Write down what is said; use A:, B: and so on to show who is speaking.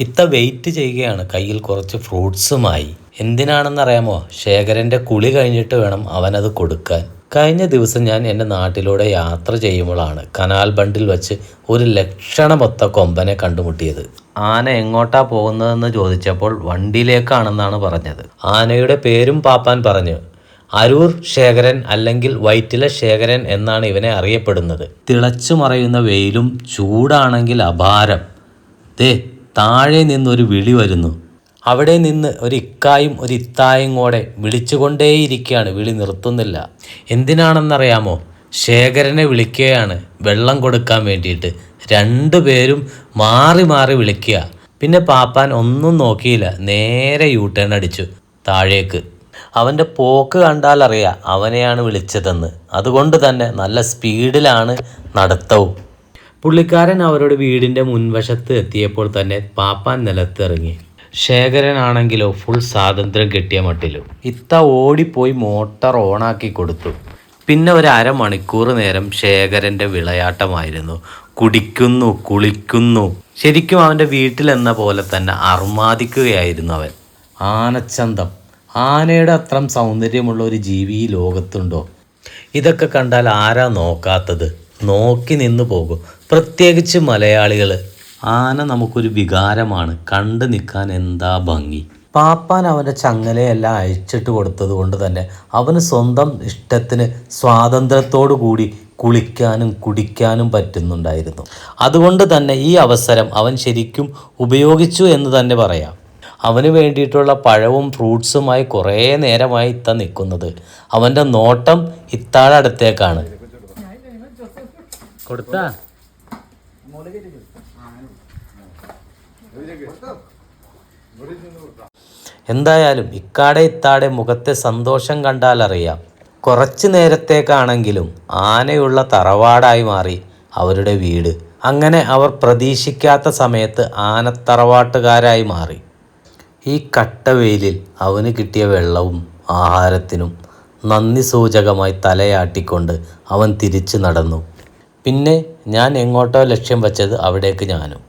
A: ഇത്ത വെയിറ്റ് ചെയ്യുകയാണ്. കയ്യിൽ കുറച്ച് ഫ്രൂട്ട്സുമായി. എന്തിനാണെന്നറിയാമോ? ശേഖരന്റെ കുളി കഴിഞ്ഞിട്ട് വേണം അവനത് കൊടുക്കാൻ. കഴിഞ്ഞ ദിവസം ഞാൻ എന്റെ നാട്ടിലൂടെ യാത്ര ചെയ്യുമ്പോഴാണ് കനാൽ ബണ്ടിൽ വെച്ച് ഒരു ലക്ഷണമൊത്ത കൊമ്പനെ കണ്ടുമുട്ടിയത്. ആന എങ്ങോട്ടാ പോകുന്നതെന്ന് ചോദിച്ചപ്പോൾ വണ്ടിയിലേക്കാണെന്നാണ് പറഞ്ഞത്. ആനയുടെ പേരും പാപ്പാൻ പറഞ്ഞു. അരൂർ ശേഖരൻ അല്ലെങ്കിൽ വൈറ്റില ശേഖരൻ എന്നാണ് ഇവനെ അറിയപ്പെടുന്നത്. തിളച്ചു മറയുന്ന വെയിലും ചൂടാണെങ്കിൽ അപാരം. ദേ താഴെ നിന്നൊരു വിളി വരുന്നു. അവിടെ നിന്ന് ഒരു ഇക്കായും ഒരു ഇത്തായും കൂടെ വിളിച്ചുകൊണ്ടേയിരിക്കുകയാണ്. വിളി നിർത്തുന്നില്ല. എന്തിനാണെന്നറിയാമോ? ശേഖരനെ വിളിക്കുകയാണ്. വെള്ളം കൊടുക്കാൻ വേണ്ടിയിട്ട്. രണ്ടു പേരും മാറി മാറി വിളിക്കുക. പിന്നെ പാപ്പാൻ ഒന്നും നോക്കിയില്ല. നേരെ യൂ അടിച്ചു താഴേക്ക്. അവന്റെ പോക്ക് കണ്ടാൽ അറിയാം അവനെയാണ് വിളിച്ചതെന്ന്. അതുകൊണ്ട് തന്നെ നല്ല സ്പീഡിലാണ് നടത്തവും. പുള്ളിക്കാരൻ അവരുടെ വീടിന്റെ മുൻവശത്ത് എത്തിയപ്പോൾ തന്നെ പാപ്പാൻ നിലത്തിറങ്ങി. ശേഖരനാണെങ്കിലോ ഫുൾ സ്വാതന്ത്ര്യം കിട്ടിയ മട്ടിലും. ഇത്ത ഓടിപ്പോയി മോട്ടർ ഓണാക്കി കൊടുത്തു. പിന്നെ ഒരു അരമണിക്കൂർ നേരം ശേഖരന്റെ വിളയാട്ടമായിരുന്നു. കുടിക്കുന്നു കുളിക്കുന്നു. ശരിക്കും അവന്റെ വീട്ടിലെന്ന പോലെ തന്നെ അർമാദിക്കുകയായിരുന്നു അവൻ. ആനച്ചന്തം. ആനയുടെ അത്രം സൗന്ദര്യമുള്ള ഒരു ജീവി ലോകത്തുണ്ടോ? ഇതൊക്കെ കണ്ടാൽ ആരാ നോക്കാത്തത്? നോക്കി നിന്ന് പോകും. പ്രത്യേകിച്ച് മലയാളികൾ ആന നമുക്കൊരു വികാരമാണ്. കണ്ടു നിൽക്കാൻ എന്താ ഭംഗി? പാപ്പാൻ അവന്റെ ചങ്ങലയെല്ലാം അഴിച്ചിട്ട് കൊടുത്തത് കൊണ്ട് തന്നെ അവന് സ്വന്തം ഇഷ്ടത്തിന് സ്വാതന്ത്ര്യത്തോടു കൂടി കുളിക്കാനും കുടിക്കാനും പറ്റുന്നുണ്ടായിരുന്നു. അതുകൊണ്ട് തന്നെ ഈ അവസരം അവൻ ശരിക്കും ഉപയോഗിച്ചു എന്ന് തന്നെ പറയാം. അവന് വേണ്ടിയിട്ടുള്ള പഴവും ഫ്രൂട്ട്സുമായി കുറേ നേരമായി ഇത്ത നിൽക്കുന്നത്. അവന്റെ നോട്ടം ഇത്താടെ അടുത്തേക്കാണ് കൊടുത്താ? എന്തായാലും ഇക്കാടെ ഇത്താടെ മുഖത്തെ സന്തോഷം കണ്ടാൽ അറിയാം. കുറച്ചു നേരത്തേക്കാണെങ്കിലും ആനയുള്ള തറവാടായി മാറി അവരുടെ വീട്. അങ്ങനെ അവർ പ്രതീക്ഷിക്കാത്ത സമയത്ത് ആനത്തറവാട്ടുകാരായി മാറി. ഈ കട്ടവെയിലിൽ അവന് കിട്ടിയ വെള്ളവും ആഹാരത്തിനും നന്ദി സൂചകമായി തലയാട്ടിക്കൊണ്ട് അവൻ തിരിച്ചു നടന്നു. പിന്നെ ഞാൻ എങ്ങോട്ടോ ലക്ഷ്യം വച്ചത് അവിടേക്ക് ഞാനും.